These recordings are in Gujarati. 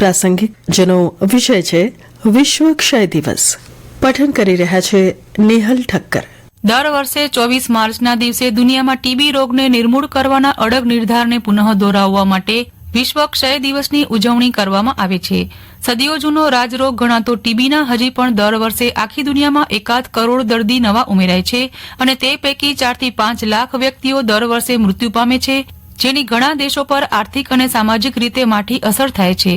પ્રાસંગિક જેનો વિષય છે વિશ્વ ક્ષય દિવસ. પઠન કરી રહ્યા છે નેહલ ઠક્કર. દર વર્ષે ચોવીસ માર્ચના દિવસે દુનિયામાં ટીબી રોગને નિર્મૂળ કરવાના અડગ નિર્ધારને પુનઃ દોહરાવવા માટે વિશ્વ ક્ષય દિવસની ઉજવણી કરવામાં આવે છે. સદીઓ જૂનો રાજરોગ ગણાતો ટીબીના હજી પણ દર વર્ષે આખી દુનિયામાં એકાદ કરોડ દર્દી નવા ઉમેરાય છે અને તે પૈકી ચારથી પાંચ લાખ વ્યક્તિઓ દર વર્ષે મૃત્યુ પામે છે, જેની ઘણા દેશો પર આર્થિક અને સામાજિક રીતે માઠી અસર થાય છે.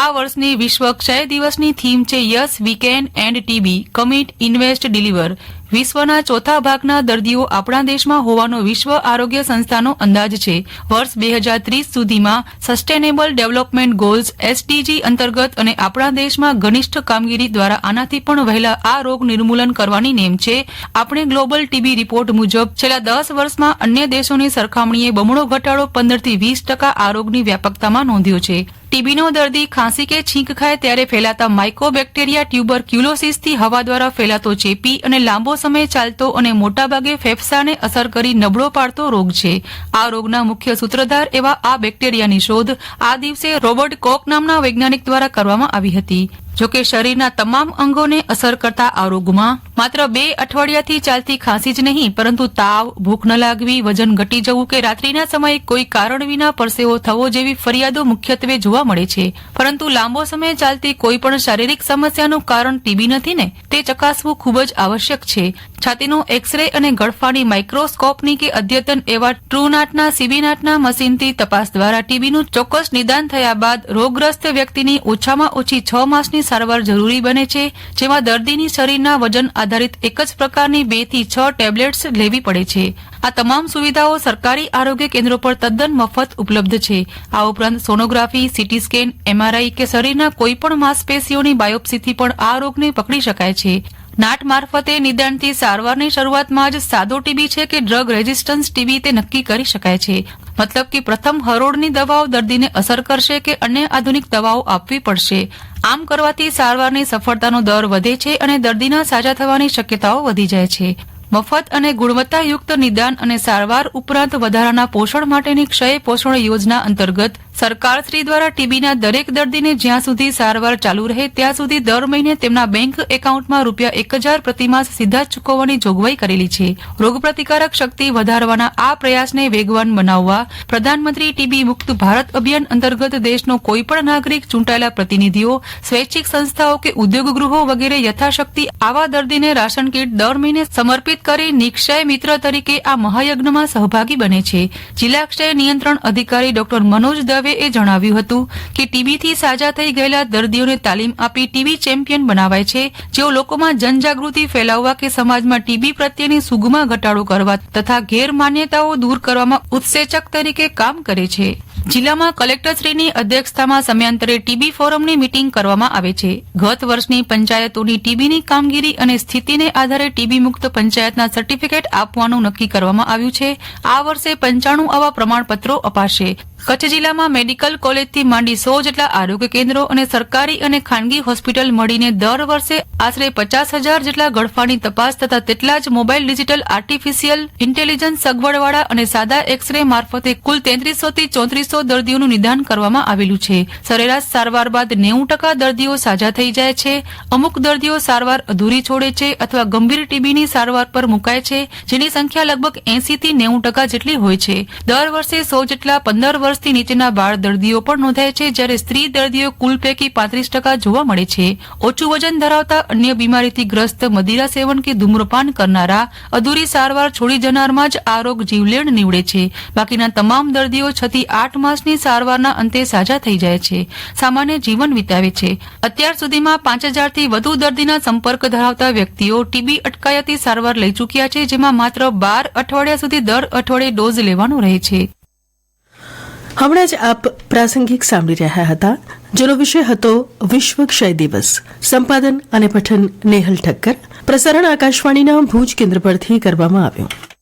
આ વર્ષની વિશ્વ ક્ષય દિવસની થીમ છે yes, we can end TB. Commit, invest, deliver. વિશ્વના ચોથા ભાગના દર્દીઓ આપણા દેશમાં હોવાનો વિશ્વ આરોગ્ય સંસ્થાનો અંદાજ છે. વર્ષ બે હજાર ત્રીસ સુધીમાં સસ્ટેનેબલ ડેવલપમેન્ટ ગોલ્સ એસડીજી અંતર્ગત અને આપણા દેશમાં ઘનિષ્ઠ કામગીરી દ્વારા આનાથી પણ વહેલા આ રોગ નિર્મૂલન કરવાની નેમ છે. આપણે ગ્લોબલ ટીબી રિપોર્ટ મુજબ છેલ્લા દસ વર્ષમાં અન્ય દેશોની સરખામણીએ બમણો ઘટાડો પંદરથી વીસ ટકા આ રોગની વ્યાપકતામાં નોંધ્યો છે. ટીબીનો દર્દી ખાંસી કે છીંક ખાય ત્યારે ફેલાતા માઇકોબેક્ટેરિયા ટ્યુબર ક્યુલોસિસથી હવા દ્વારા ફેલાતો ચેપી અને લાંબો સમય ચાલતો અને મોટાભાગે ફેફસાને અસર કરી નબળો પાડતો રોગ છે. આ રોગના મુખ્ય સૂત્રધાર એવા આ બેક્ટેરિયાની શોધ આ દિવસે રોબર્ટ કોક નામના વૈજ્ઞાનિક દ્વારા કરવામાં આવી હતી. જોકે શરીરના તમામ અંગોને અસર કરતા આ રોગમાં માત્ર બે અઠવાડિયાથી ચાલતી ખાંસી જ નહીં, પરંતુ તાવ, ભૂખ ન લાગવી, વજન ઘટી જવું કે રાત્રિના સમયે કોઈ કારણ વિના પરસેવો થવો જેવી ફરિયાદો મુખ્યત્વે જોવા મળે છે. પરંતુ લાંબો સમય ચાલતી કોઈ પણ શારીરિક સમસ્યાનું કારણ ટીબી નથી ને, તે ચકાસવું ખૂબ જ આવશ્યક છે. છાતીનો એક્સરે અને ગળફાની માઇક્રોસ્કોપની કે અદ્યતન એવા ટ્રુનાટના સીબીનાટના મશીનથી તપાસ દ્વારા ટીબીનું ચોક્કસ નિદાન થયા બાદ રોગગ્રસ્ત વ્યક્તિની ઓછામાં ઓછી છ માસની સારવાર જરૂરી બને છે, જેમાં દર્દીની શરીરના વજન આધારિત એક જ પ્રકારની બેથી છ ટેબ્લેટ્સ લેવી પડે છે. આ તમામ સુવિધાઓ સરકારી આરોગ્ય કેન્દ્રો પર તદ્દન મફત ઉપલબ્ધ છે. આ ઉપરાંત સોનોગ્રાફી, સીટી સ્કેન, એમઆરઆઈ કે શરીરના કોઈપણ માંસપેશીઓની બાયોપ્સીથી પણ આ રોગને પકડી શકાય છે. નાટ મારફતે નિદાનથી સારવારની શરૂઆતમાં જ સાદો ટીબી છે કે ડ્રગ રેઝિસ્ટન્સ ટીબી તે નક્કી કરી શકાય છે. મતલબ કે પ્રથમ હરોળની દવાઓ દર્દીને અસર કરશે કે અન્ય આધુનિક દવાઓ આપવી પડશે. આમ કરવાથી સારવારની સફળતાનો દર વધે છે અને દર્દીના સાજા થવાની શક્યતાઓ વધી જાય છે. મફત અને ગુણવત્તાયુક્ત નિદાન અને સારવાર ઉપરાંત વધારાના પોષણ માટેની ક્ષય પોષણ યોજના અંતર્ગત સરકારશ્રી દ્વારા ટીબીના દરેક દર્દીને જ્યાં સુધી સારવાર ચાલુ રહે ત્યાં સુધી દર મહિને તેમના બેંક એકાઉન્ટમાં રૂપિયા એક હજાર પ્રતિમાસ સીધા ચૂકવવાની જોગવાઈ કરેલી છે. રોગપ્રતિકારક શક્તિ વધારવાના આ પ્રયાસને વેગવાન બનાવવા પ્રધાનમંત્રી ટીબી મુક્ત ભારત અભિયાન અંતર્ગત દેશનો કોઈપણ નાગરિક ચૂંટાયેલા પ્રતિનિધિઓ, સ્વૈચ્છિક સંસ્થાઓ કે ઉદ્યોગ ગૃહો વગેરે યથાશક્તિ આવા દર્દીને રાશન કીટ દર મહિને સમર્પિત કરી નિક્ષય મિત્ર તરીકે આ મહાયજ્ઞમાં સહભાગી બને છે. જિલ્લા ક્ષય નિયંત્રણ અધિકારી ડોક્ટર મનોજ દવે એ જણાવ્યું હતું કે ટીબીથી સાજા થઈ ગયેલા દર્દીઓને તાલીમ આપી ટીબી ચેમ્પિયન બનાવાય છે. જેઓ લોકોમાં જનજાગૃતિ ફેલાવવા કે સમાજમાં ટીબી પ્રત્યેની સુગમાં ઘટાડો કરવા તથા ગેરમાન્યતાઓ દૂર કરવામાં ઉત્સેચક તરીકે કામ કરે છે. જિલ્લામાં કલેક્ટરશ્રીની અધ્યક્ષતામાં સમયાંતરે ટીબી ફોરમની મીટિંગ કરવામાં આવે છે. ગત વર્ષની પંચાયતોની ટીબીની કામગીરી અને સ્થિતિને આધારે ટીબી મુક્ત પંચાયતના સર્ટિફિકેટ આપવાનું નક્કી કરવામાં આવ્યું છે. આ વર્ષે પંચાણું આવા પ્રમાણપત્રો અપાશે. કચ્છ જિલ્લામાં મેડિકલ કોલેજથી માંડી સો જેટલા આરોગ્ય કેન્દ્રો અને સરકારી અને ખાનગી હોસ્પિટલ મળીને દર વર્ષે આશરે પચાસ હજાર જેટલા ગળફાની તપાસ તથા તેટલા જ મોબાઈલ ડિજિટલ આર્ટિફિશિયલ ઇન્ટેલિજન્સ સગવડવાળા અને સાદા એક્સરે મારફતે કુલ તેત્રીસો ચોત્રીસો દર્દીઓનું નિદાન કરવામાં આવેલું છે. સરેરાશ સારવાર બાદ નેવું ટકા દર્દીઓ સાજા થઈ જાય છે. અમુક દર્દીઓ સારવાર અધૂરી છોડે છે અથવા ગંભીર ટીબીની સારવાર પર મુકાય છે, જેની સંખ્યા લગભગ એસી નેવું ટકા જેટલી હોય છે. દર વર્ષે સો જેટલા પંદર વર્ષથી નીચેના બાળ દર્દીઓ પણ નોંધાય છે, જ્યારે સ્ત્રી દર્દીઓ કુલ પૈકી પાંત્રીસ ટકા જોવા મળે છે. ઓછું વજન ધરાવતા અન્ય બીમારીથી ગ્રસ્ત મદિરા સેવન કે ધૂમ્રપાન કરનારા અધૂરી સારવાર છોડી જનારમાં જ આ રોગ જીવલેણ નીવડે છે. બાકીના તમામ દર્દીઓ છ આઠ માસની સારવારના અંતે સાજા થઈ જાય છે. સામાન્ય જીવન વિતાવે છે. અત્યાર સુધીમાં પાંચ હજારથી વધુ દર્દીના સંપર્ક ધરાવતા વ્યક્તિઓ ટીબી અટકાયતી સારવાર લઈ ચૂક્યા છે, જેમાં માત્ર બાર અઠવાડિયા સુધી દર અઠવાડિયે ડોઝ લેવાનો રહે છે. હમણાં જ આપ પ્રાસંગિક સાંભળી રહ્યા હતા, જેનો વિષય હતો વિશ્વ ક્ષય દિવસ. સંપાદન અને પઠન નેહલ ઠક્કર. પ્રસારણ આકાશવાણીના ભુજ કેન્દ્ર પરથી કરવામાં આવ્યું.